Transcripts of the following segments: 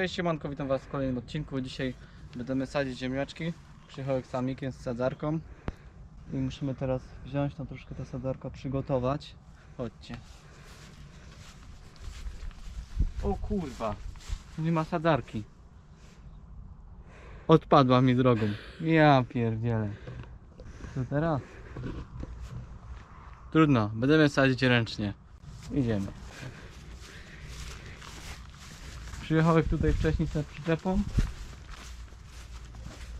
Cześć, siemanko, witam was w kolejnym odcinku. Dzisiaj będziemy sadzić ziemniaczki. Przyjechałem samikiem, z sadzarką. I musimy teraz wziąć tam troszkę tę sadzarkę, przygotować. Chodźcie. O kurwa, nie ma sadzarki. Odpadła mi drogą. Ja pierdzielę. Co teraz? Trudno, będziemy sadzić ręcznie. Idziemy. Przyjechałem tutaj wcześniej z przyczepą,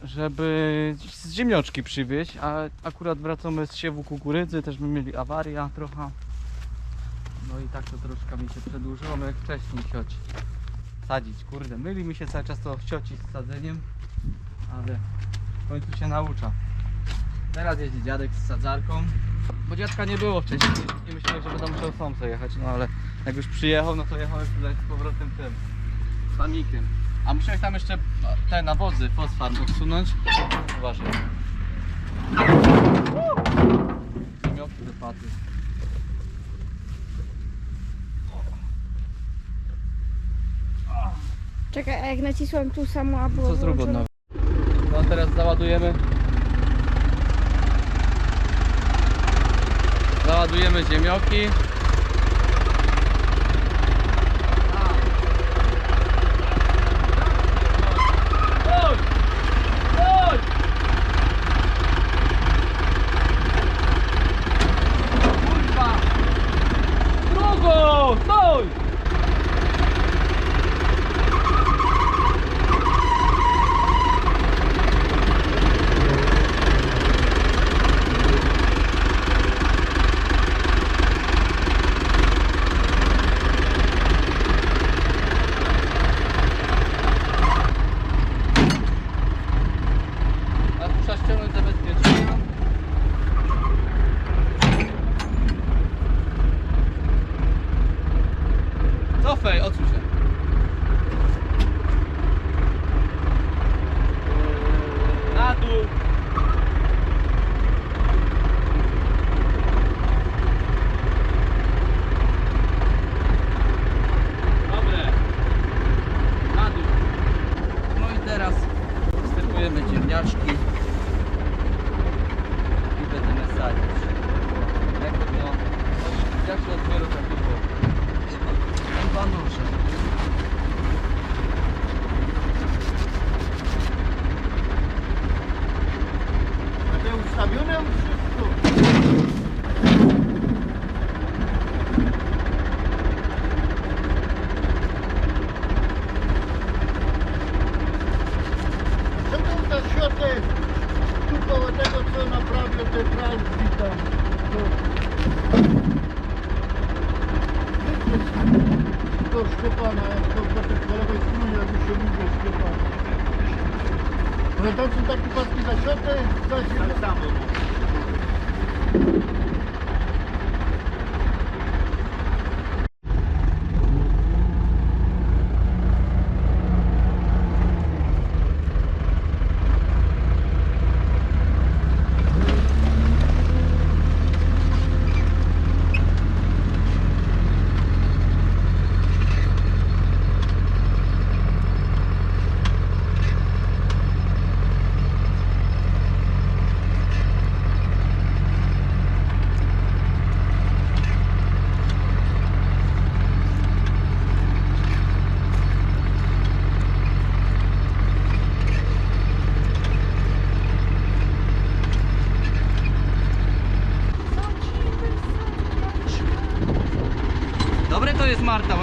żeby z ziemnioczki przywieźć, a akurat wracamy z siewu kukurydzy, też my mieli awaria trochę. No i tak to troszkę mi się przedłużyło, no jak wcześniej cioć sadzić. Kurde, myli mi się cały czas to cioci z sadzeniem, ale w końcu się naucza. Teraz jeździ dziadek z sadzarką, bo dziadka nie było wcześniej i myślałem, że będę musiał sam zajechać, no ale jak już przyjechał, no to jechałem tutaj z powrotem tym samikiem. A musiałeś tam jeszcze te nawozy, fosfar odsunąć. Uważaj. Ziemioki wypadły. Czekaj, a jak nacisłem tu samo, a było Co zrób od nowa. No teraz załadujemy. Załadujemy ziemioki. ちょ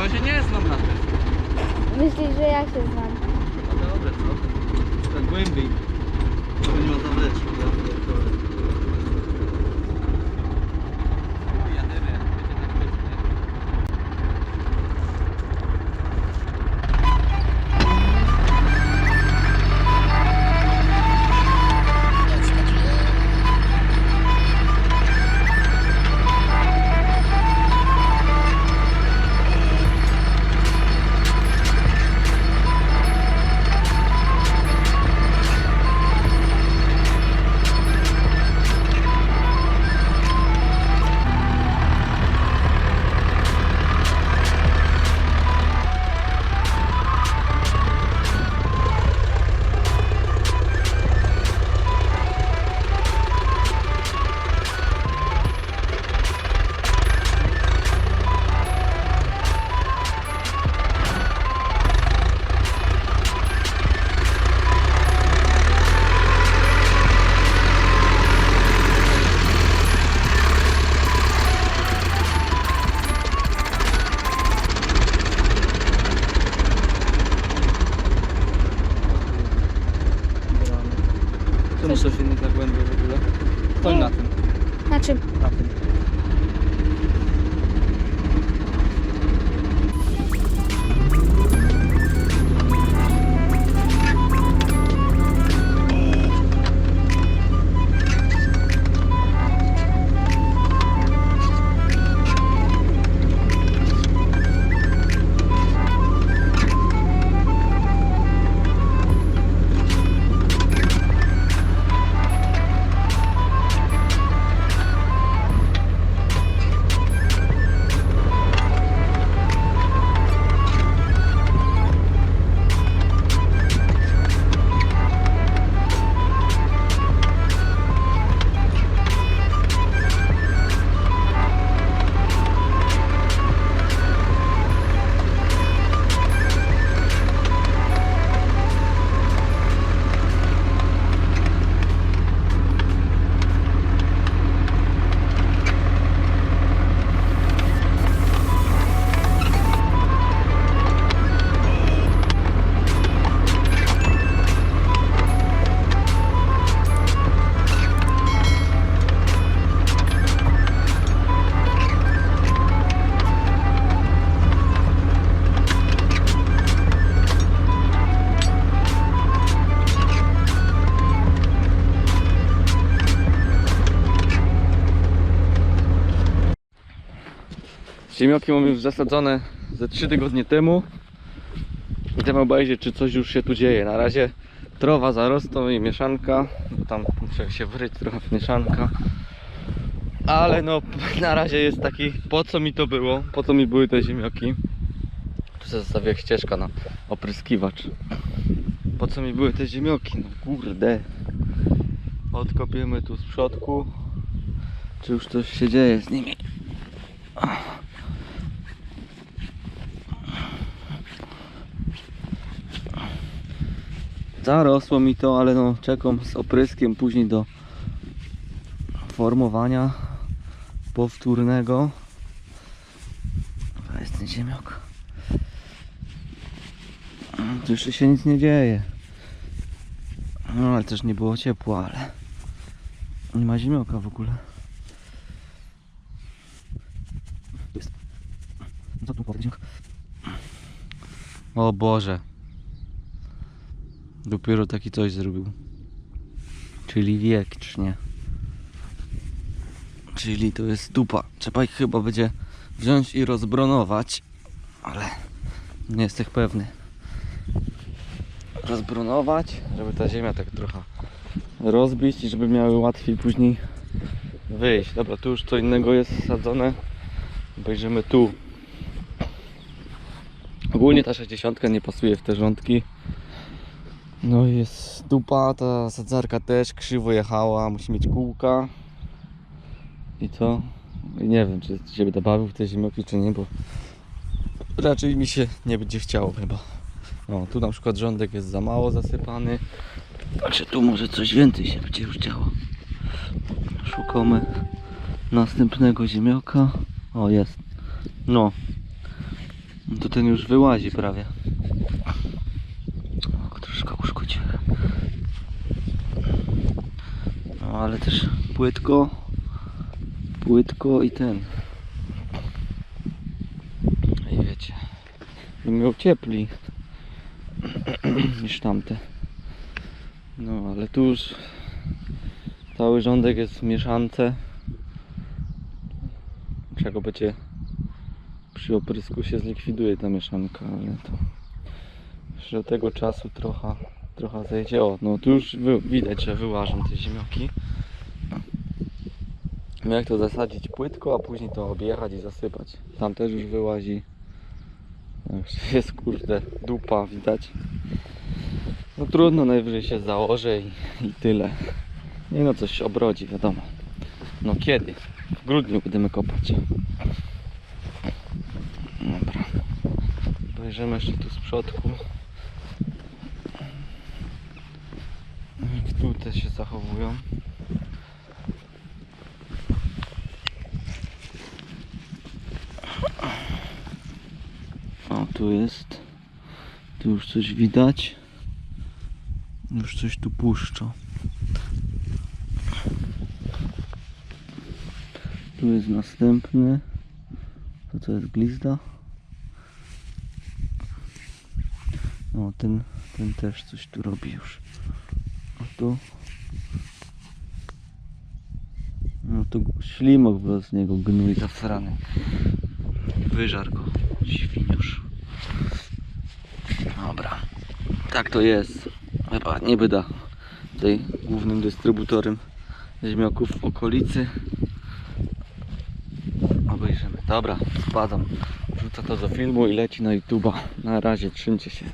się nie znam na tym. Myślisz, że ja się znam. Fajne zagłębie w ogóle. Stoi na tym, Na czym? na tym. Ziemioki mamy już zasadzone ze 3 tygodnie temu. Idziemy obejrzeć, czy coś już się tu dzieje. Na razie trowa zarosną i mieszanka, bo tam muszę się wryć trochę w mieszanka. Ale no, na razie jest taki, po co mi to było, po co mi były te ziemioki. Tu sobie zostawię ścieżka na opryskiwacz. Po co mi były te ziemioki, no kurde. Odkopiemy tu z przodku. Czy już coś się dzieje z nimi? Zarosło mi to, ale no czekam z opryskiem później do formowania powtórnego. To jest ten ziemiok. Tu jeszcze się nic nie dzieje. No ale też nie było ciepło, ale nie ma ziemioka w ogóle. Jest. Ziemniak? O Boże. Dopiero taki coś zrobił. Czyli wiecznie. Czyli to jest dupa. Trzeba ich chyba będzie wziąć i rozbronować. Ale nie jestem pewny. Rozbronować, żeby ta ziemia tak trochę rozbić i żeby miały łatwiej później wyjść. Dobra, tu już co innego jest sadzone. Obejrzymy tu. Ogólnie ta 60 nie pasuje w te rządki. No i jest dupa, ta sadzarka też krzywo jechała, musi mieć kółka. I co? I nie wiem, czy się będę bawił w te zimioki, czy nie, bo raczej mi się nie będzie chciało chyba. O, tu na przykład rządek jest za mało zasypany. Znaczy tu może coś więcej się będzie już działo. Szukamy następnego ziemioka. O, jest. No. To ten już wyłazi prawie. O, troszkę uszkodził. No ale też płytko. Płytko i ten. I wiecie. Bym miał ciepli niż tamte. No ale tu już cały rządek jest w mieszance. Czego będzie przy oprysku się zlikwiduje ta mieszanka, ale to już do tego czasu trochę, trochę zejdzie. O, no tu już widać, że wyłażą te ziemioki. Jak to zasadzić płytko, a później to objechać i zasypać. Tam też już wyłazi. Jest kurde dupa widać. No trudno, najwyżej się założę i, i tyle. Nie no, coś obrodzi, wiadomo. No kiedy? W grudniu będziemy kopać. Dobra. Obejrzymy jeszcze tu z przodku. spółce się zachowują. O, tu jest. Tu już coś widać. Już coś tu puszcza. Tu jest następny. To co jest glizda? No ten, ten też coś tu robi już. Tu. No tu ślimok z niego gnój zasrany. Wyżar go, świniusz. Dobra. Tak to jest. Chyba nie byda tutaj głównym dystrybutorem ziemniaków w okolicy. Obejrzymy. Dobra, spadam. Wrzucę to do filmu i leci na YouTube'a. Na razie, trzymcie się.